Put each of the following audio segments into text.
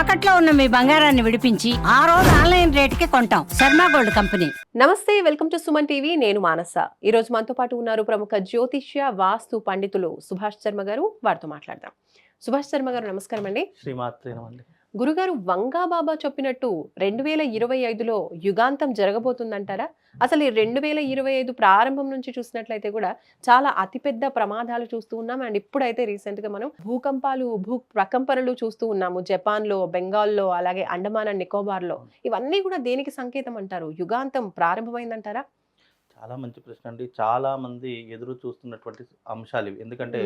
తాకట్లో ఉన్న మీ బంగారాన్ని విడిపించి ఆ రోజు ఆన్లైన్ రేటుకి కొంటాం. Sharma gold company. నమస్తే వెల్కమ్ టు సుమన్ టీవీ. నేను మానస. ఈ రోజు మనతో పాటు ఉన్నారు ప్రముఖ జ్యోతిష్య వాస్తు పండితులు సుభాష్ శర్మ గారు. వారితో మాట్లాడదాం. సుభాష్ శర్మ గారు నమస్కారం అండి. శ్రీమాత్రేనమండి గురుగారు వంగా బాబా చెప్పినట్టు రెండు వేల ఇరవై ఐదులో యుగాంతం జరగబోతుందంటారా? అసలు ఈ రెండు వేల ఇరవై ఐదు ప్రారంభం నుంచి చూసినట్లయితే కూడా చాలా అతిపెద్ద ప్రమాదాలు చూస్తూ ఉన్నాం. అండ్ ఇప్పుడైతే రీసెంట్గా మనం భూకంపాలు భూ ప్రకంపనలు చూస్తూ ఉన్నాము. జపాన్లో బెంగాల్లో అలాగే అండమాన్ అండ్ నికోబార్లో. ఇవన్నీ కూడా దేనికి సంకేతం అంటారు? యుగాంతం ప్రారంభమైందంటారా? చాలా మంచి ప్రశ్న అండి. చాలా మంది ఎదురు చూస్తున్నటువంటి అంశాలు ఇవి. ఎందుకంటే.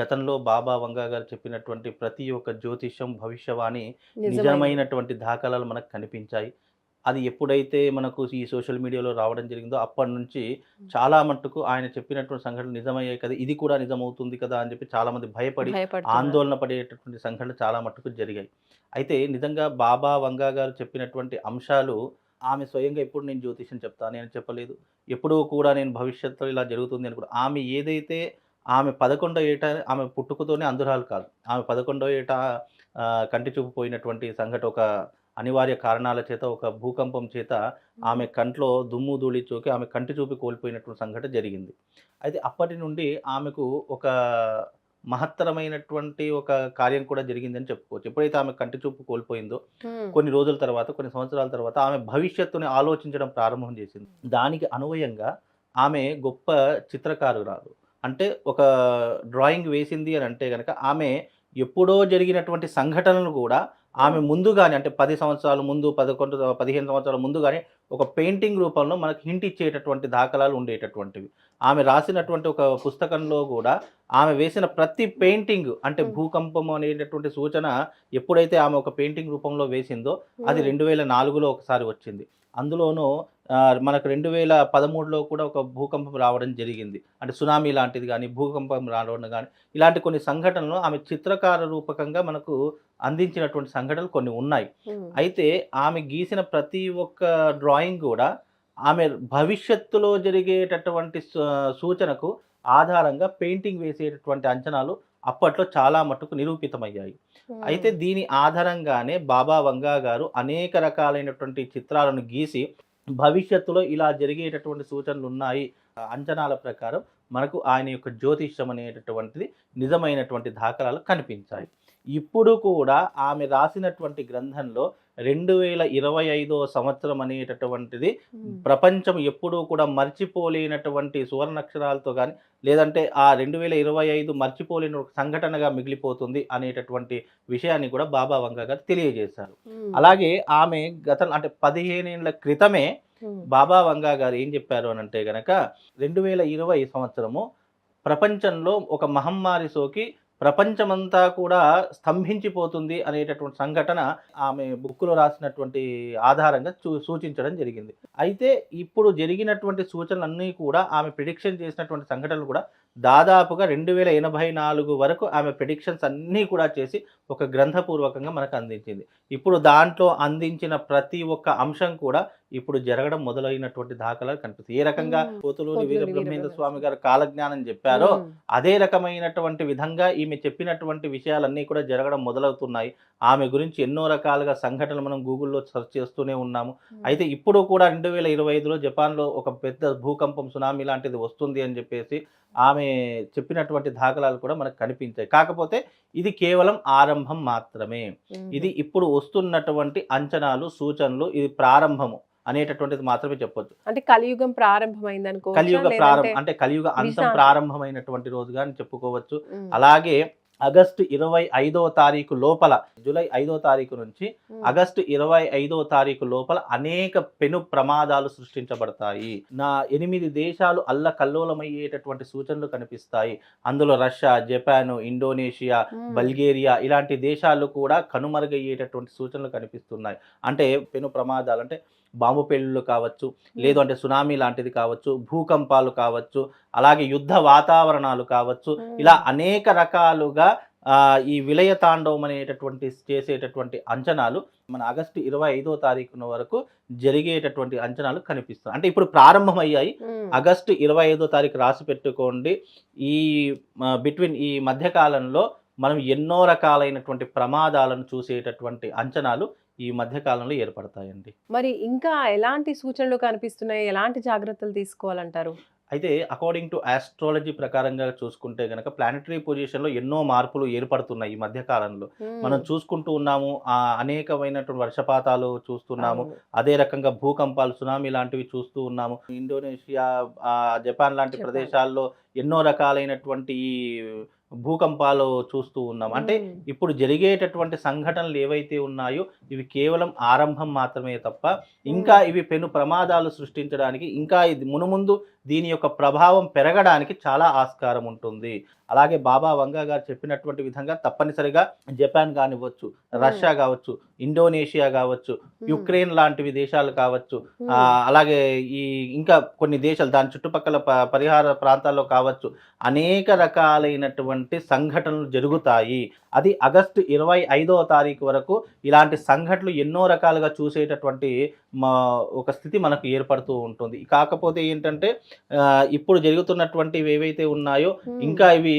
గతంలో బాబా వంగా గారు చెప్పినటువంటి ప్రతి ఒక్క జ్యోతిష్యం భవిష్యవాణి నిజమైన నిజమైనటువంటి దాఖలాలు మనకు కనిపించాయి. అది ఎప్పుడైతే మనకు ఈ సోషల్ మీడియాలో రావడం జరిగిందో అప్పటి నుంచి చాలా మట్టుకు ఆయన చెప్పినటువంటి సంఘటనలు నిజమయ్యాయి కదా ఇది కూడా నిజమవుతుంది కదా అని చెప్పి చాలా మంది భయపడి. ఆందోళన పడేటటువంటి సంఘటనలు చాలా మట్టుకు జరిగాయి. అయితే నిజంగా బాబా వంగా గారు చెప్పినటువంటి అంశాలు ఆమె స్వయంగా ఎప్పుడు నేను జ్యోతిష్యం చెప్తాను నేను చెప్పలేదు. ఎప్పుడూ కూడా నేను భవిష్యత్తులో ఇలా జరుగుతుంది అని కూడా. ఆమె ఏదైతే ఆమె పదకొండో ఏట ఆమె పుట్టుకతోనే అందురాలు కాదు. ఆమె పదకొండో ఏట కంటి చూపు పోయినటువంటి సంఘటన ఒక అనివార్య కారణాల చేత ఒక భూకంపం చేత ఆమె కంట్లో దుమ్ము ధూళి చోకి ఆమె కంటి చూపు కోల్పోయినటువంటి సంఘటన జరిగింది. అయితే అప్పటి నుండి ఆమెకు ఒక మహత్తరమైనటువంటి ఒక కార్యం కూడా జరిగిందని చెప్పుకోవచ్చు. ఎప్పుడైతే ఆమె కంటి చూపు కోల్పోయిందో. కొన్ని రోజుల తర్వాత కొన్ని సంవత్సరాల తర్వాత ఆమె భవిష్యత్తుని ఆలోచించడం ప్రారంభం చేసింది. దానికి అనువయంగా ఆమె గొప్ప చిత్రకారురాలు. అంటే ఒక డ్రాయింగ్ వేసింది అని అంటే కనుక ఆమె ఎప్పుడో జరిగినటువంటి సంఘటనలు కూడా ఆమె ముందుగానే అంటే పది సంవత్సరాల ముందు పదకొండు పదిహేను సంవత్సరాల ముందుగానే ఒక పెయింటింగ్ రూపంలో మనకు హింట్ ఇచ్చేటటువంటి దాఖలాలు ఉండేటటువంటివి. ఆమె రాసినటువంటి ఒక పుస్తకంలో కూడా ఆమె వేసిన ప్రతి పెయింటింగ్ అంటే. భూకంపం అనేటటువంటి సూచన ఎప్పుడైతే ఆమె ఒక పెయింటింగ్ రూపంలో వేసిందో అది రెండు వేల నాలుగులో ఒకసారి వచ్చింది. అందులోనూ మనకు రెండు వేల పదమూడులో కూడా ఒక భూకంపం రావడం జరిగింది అంటే సునామీ లాంటిది కానీ భూకంపం రావడం కానీ ఇలాంటి కొన్ని సంఘటనలు ఆమె చిత్రకార రూపకంగా మనకు అందించినటువంటి సంఘటనలు కొన్ని ఉన్నాయి. అయితే ఆమె గీసిన ప్రతి ఒక్క డ్రాయింగ్ కూడా ఆమె భవిష్యత్తులో జరిగేటటువంటి సూచనకు ఆధారంగా పెయింటింగ్ వేసేటటువంటి అంచనాలు అప్పట్లో చాలా మట్టుకు నిరూపితమయ్యాయి. అయితే దీని ఆధారంగానే బాబా వంగా గారు అనేక రకాలైనటువంటి చిత్రాలను గీసి భవిష్యత్తులో ఇలా జరిగేటటువంటి సూచనలు ఉన్నాయి అంచనాల ప్రకారం మనకు ఆయన యొక్క జ్యోతిష్యం అనేటటువంటిది నిజమైనటువంటి దాఖలాలు కనిపించాయి. ఇప్పుడు కూడా ఆమె రాసినటువంటి గ్రంథంలో రెండు వేల ఇరవై ఐదో సంవత్సరం అనేటటువంటిది. ప్రపంచం ఎప్పుడూ కూడా మర్చిపోలేనటువంటి సువర్ణాక్షరాలతో కానీ లేదంటే ఆ రెండు వేల ఇరవై ఐదు మర్చిపోలేని ఒక సంఘటనగా మిగిలిపోతుంది అనేటటువంటి విషయాన్ని కూడా బాబా వంగ గారు తెలియజేశారు. అలాగే ఆమె గత అంటే పదిహేనేళ్ళ క్రితమే. బాబా వంగా గారు ఏం చెప్పారు అని అంటే గనక రెండు వేల ఇరవై సంవత్సరము ప్రపంచంలో ఒక మహమ్మారి సోకి ప్రపంచమంతా కూడా స్తంభించిపోతుంది అనేటటువంటి సంఘటన ఆమె బుక్కులో రాసినటువంటి ఆధారంగా చూ సూచించడం జరిగింది. అయితే ఇప్పుడు జరిగినటువంటి సూచనలన్నీ కూడా ఆమె ప్రిడిక్షన్ చేసినటువంటి సంఘటనలు కూడా దాదాపుగా రెండు వేల ఎనభై నాలుగు వరకు ఆమె ప్రిడిక్షన్స్ అన్నీ కూడా చేసి ఒక గ్రంథపూర్వకంగా మనకు అందించింది. ఇప్పుడు దాంట్లో అందించిన ప్రతి ఒక్క అంశం కూడా ఇప్పుడు జరగడం మొదలైనటువంటి దాఖలాలు కనిపిస్తాయి. ఏ రకంగా. పోతులూరి పోతులూరి వీరబ్రహ్మేంద్ర స్వామి గారు కాలజ్ఞానం చెప్పారో. అదే రకమైనటువంటి విధంగా ఈమె చెప్పినటువంటి విషయాలన్నీ కూడా జరగడం మొదలవుతున్నాయి. ఆమె గురించి ఎన్నో రకాలుగా సంఘటనలు మనం గూగుల్లో సెర్చ్ చేస్తూనే ఉన్నాము. అయితే ఇప్పుడు కూడా రెండు వేల ఇరవై ఐదులో జపాన్లో ఒక పెద్ద భూకంపం సునామీ లాంటిది వస్తుంది అని చెప్పేసి ఆమె చెప్పినటువంటి దాఖలాలు కూడా మనకు కనిపించాయి కాకపోతే ఇది కేవలం ఆరంభం మాత్రమే. ఇది ఇప్పుడు వస్తున్నటువంటి అంచనాలు సూచనలు ఇది ప్రారంభము అనేటటువంటిది మాత్రమే చెప్పొచ్చు అంటే కలియుగం ప్రారంభమైంది అనుకో కలియుగ ప్రారంభం అంటే కలియుగ అంతం. ప్రారంభమైనటువంటి రోజుగా అని చెప్పుకోవచ్చు. అలాగే ఆగస్టు ఇరవై ఐదో తారీఖు లోపల జూలై ఐదో తారీఖు నుంచి ఆగస్టు ఇరవై ఐదో తారీఖు లోపల అనేక పెను ప్రమాదాలు సృష్టించబడతాయి. నా ఎనిమిది దేశాలు అల్ల కల్లోలమయ్యేటటువంటి సూచనలు కనిపిస్తాయి. అందులో రష్యా జపాన్ ఇండోనేషియా బల్గేరియా ఇలాంటి దేశాలు కూడా కనుమరుగయ్యేటటువంటి సూచనలు కనిపిస్తున్నాయి. అంటే పెను ప్రమాదాలు అంటే బాంబు పెళ్ళిళ్ళు కావచ్చు లేదు అంటే సునామీ లాంటిది కావచ్చు భూకంపాలు కావచ్చు అలాగే యుద్ధ వాతావరణాలు కావచ్చు ఇలా అనేక రకాలుగా ఈ విలయ తాండవం అనేటటువంటి చేసేటటువంటి అంచనాలు మన ఆగస్టు ఇరవై ఐదో తారీఖున వరకు జరిగేటటువంటి అంచనాలు కనిపిస్తాయి అంటే ఇప్పుడు ప్రారంభమయ్యాయి. ఆగస్టు ఇరవై ఐదో తారీఖు రాసి పెట్టుకోండి. ఈ బిట్వీన్ ఈ మధ్యకాలంలో మనం ఎన్నో రకాలైనటువంటి ప్రమాదాలను చూసేటటువంటి అంచనాలు ఈ మధ్య కాలంలో ఏర్పడతాయండి. మరి ఇంకా ఎలాంటి సూచనలు కనిపిస్తున్నాయి? ఎలాంటి జాగ్రత్తలు తీసుకోవాలంటారు? అయితే అకార్డింగ్ టు ఆస్ట్రాలజీ ప్రకారంగా చూసుకుంటే గనక ప్లానటరీ పొజిషన్లో ఎన్నో మార్పులు ఏర్పడుతున్నాయి ఈ మధ్య కాలంలో. మనం చూసుకుంటూ ఉన్నాము ఆ అనేకమైనటువంటి వర్షపాతాలు చూస్తున్నాము. అదే రకంగా భూకంపాలు సునామీ లాంటివి చూస్తూ ఉన్నాము. ఇండోనేషియా జపాన్ లాంటి. ప్రదేశాల్లో ఎన్నో రకాలైనటువంటి ఈ భూకంపాలు చూస్తూ ఉన్నాం అంటే. ఇప్పుడు జరిగేటటువంటి సంఘటనలు ఏవైతే ఉన్నాయో ఇవి కేవలం ఆరంభం మాత్రమే తప్ప ఇంకా ఇవి పెను ప్రమాదాలు సృష్టించడానికి ఇంకా ఇది మునుముందు దీని యొక్క ప్రభావం పెరగడానికి చాలా ఆస్కారం ఉంటుంది అలాగే బాబా వంగా గారు చెప్పినటువంటి విధంగా తప్పనిసరిగా జపాన్ కానివ్వచ్చు రష్యా కావచ్చు ఇండోనేషియా కావచ్చు మ్మ్. యుక్రెయిన్ లాంటివి దేశాలు కావచ్చు. ఆ, అలాగే ఈ ఇంకా కొన్ని దేశాలు దాని చుట్టుపక్కల ప- పరిహార ప్రాంతాల్లో కావచ్చు అనేక రకాలైనటువంటి సంఘటనలు జరుగుతాయి అది ఆగస్టు ఇరవై ఐదవ తారీఖు వరకు ఇలాంటి సంఘటనలు ఎన్నో రకాలుగా చూసేటటువంటి మా ఒక స్థితి మనకు ఏర్పడుతూ ఉంటుంది కాకపోతే ఏంటంటే ఇప్పుడు జరుగుతున్నటువంటివి ఏవైతే ఉన్నాయో. ఇంకా ఇవి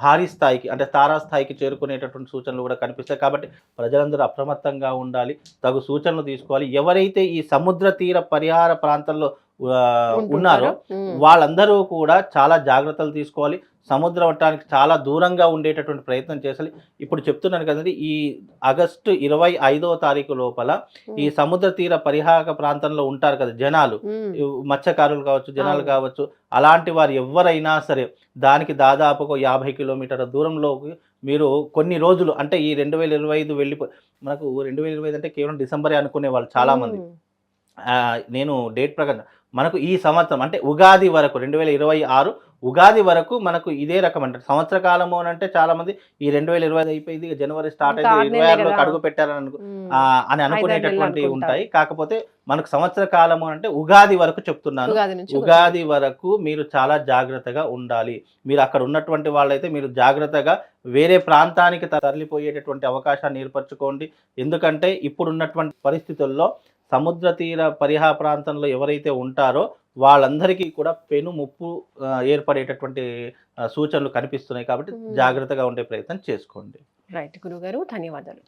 భారీ స్థాయికి అంటే తారా స్థాయికి చేరుకునేటటువంటి సూచనలు కూడా కనిపిస్తాయి. కాబట్టి ప్రజలందరూ అప్రమత్తంగా ఉండాలి తగు సూచనలు తీసుకోవాలి. ఎవరైతే ఈ సముద్ర తీర పరిహార ప్రాంతంలో ఉన్నారో. వాళ్ళందరూ కూడా చాలా జాగ్రత్తలు తీసుకోవాలి. సముద్ర వట్టానికి చాలా దూరంగా ఉండేటటువంటి ప్రయత్నం చేయాలి. ఇప్పుడు చెప్తున్నాను కదండి ఈ ఆగస్టు ఇరవై ఐదవ తారీఖు లోపల ఈ సముద్ర తీర పరిహార ప్రాంతంలో ఉంటారు కదా జనాలు. మత్స్యకారులు కావచ్చు జనాలు. కావచ్చు అలాంటి వారు ఎవరైనా సరే దానికి దాదాపు ఒక యాభై కిలోమీటర్ల దూరంలోకి మీరు కొన్ని రోజులు అంటే ఈ రెండు వేల ఇరవై ఐదు వెళ్ళిపో మనకు రెండు వేల ఇరవై ఐదు అంటే కేవలం డిసెంబరే అనుకునే వాళ్ళు చాలా మంది మ్మ్. ఆ, నేను డేట్ ప్రకారం మనకు ఈ సంవత్సరం అంటే ఉగాది వరకు రెండు వేల ఇరవై ఆరు ఉగాది వరకు మనకు ఇదే రకం అంటే సంవత్సర కాలము అని అంటే చాలా మంది ఈ రెండు వేల ఇరవై అయిపోయింది జనవరి స్టార్ట్ ఆరు ఇరవై ఆరులో. అడుగు పెట్టారని అనుకో అని అనుకునేటటువంటి. ఉంటాయి. కాకపోతే మనకు సంవత్సర కాలము అంటే ఉగాది వరకు చెప్తున్నాను. ఉగాది వరకు మీరు చాలా జాగ్రత్తగా ఉండాలి. మీరు అక్కడ ఉన్నటువంటి వాళ్ళైతే మీరు జాగ్రత్తగా వేరే ప్రాంతానికి తరలిపోయేటటువంటి అవకాశాన్ని ఏర్పరచుకోండి. ఎందుకంటే ఇప్పుడు ఉన్నటువంటి పరిస్థితుల్లో సముద్ర తీర పరిహా ప్రాంతంలో ఎవరైతే ఉంటారో వాళ్ళందరికీ కూడా పెను ముప్పు ఏర్పడేటటువంటి సూచనలు కనిపిస్తున్నాయి కాబట్టి. జాగ్రత్తగా ఉండే ప్రయత్నం చేసుకోండి రైట్ గురుగారు ధన్యవాదాలు